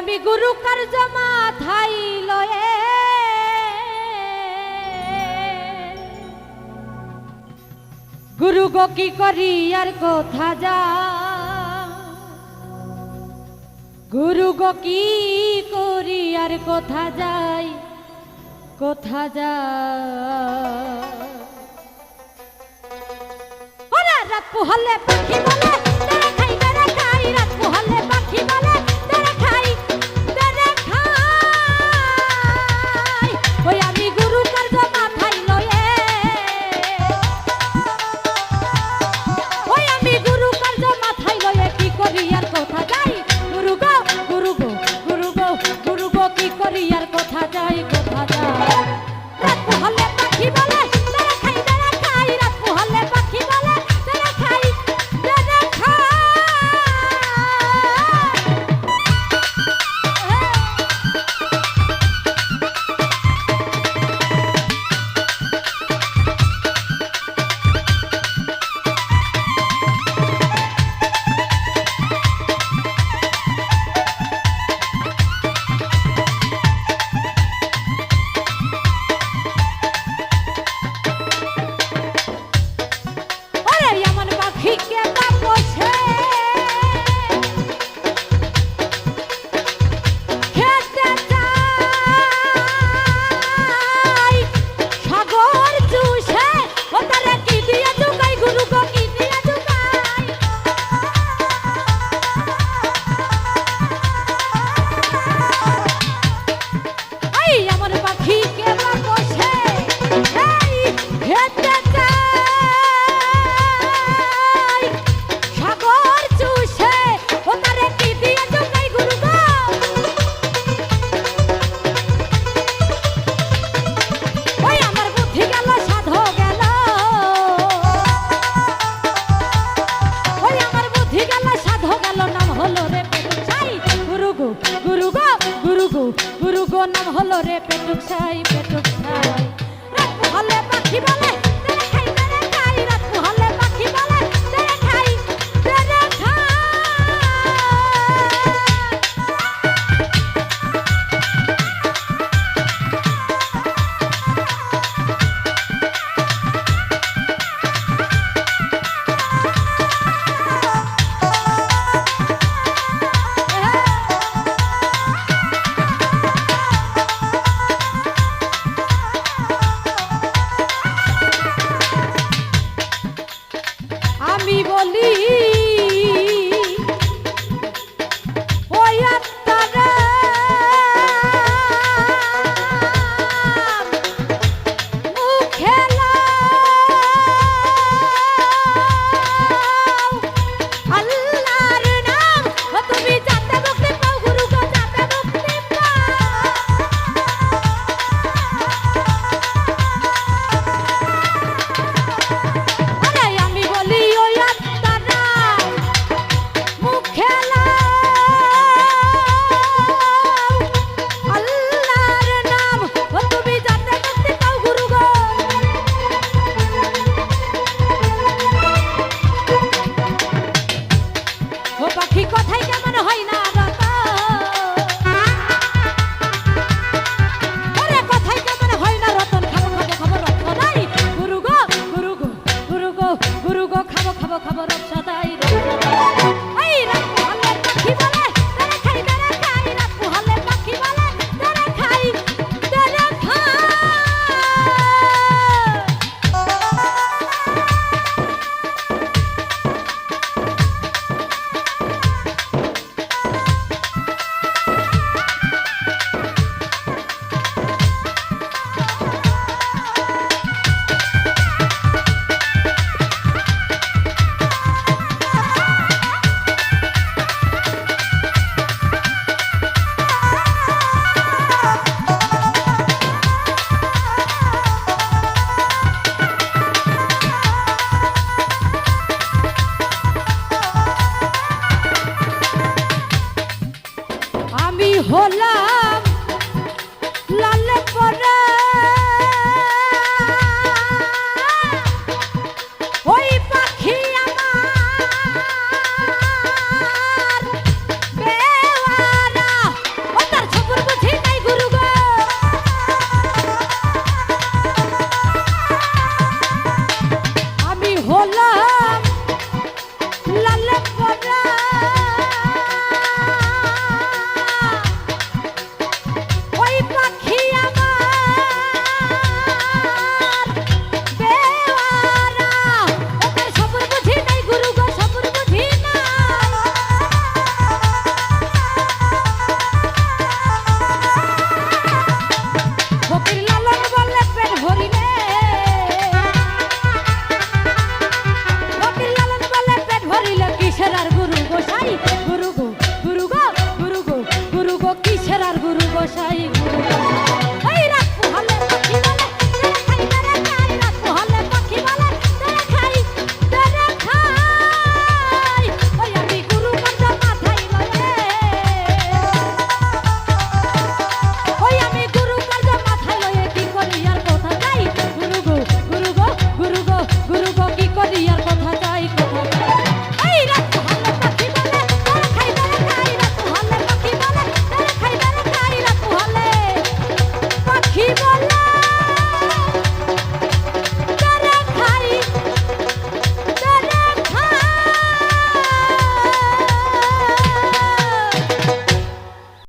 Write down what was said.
আমি গুরু কার্য মাথাই লয়ে। গুরু গো কি করি আর কথা যা গুরু গো, কি করি আর কোথা যাই? কোথা যাই? রাত পোহালে পাখি বলে খাই খাই রাত পোহালে পাখি বলে। নাম হলো রে পেটুক ছাই পেটুক ছাই।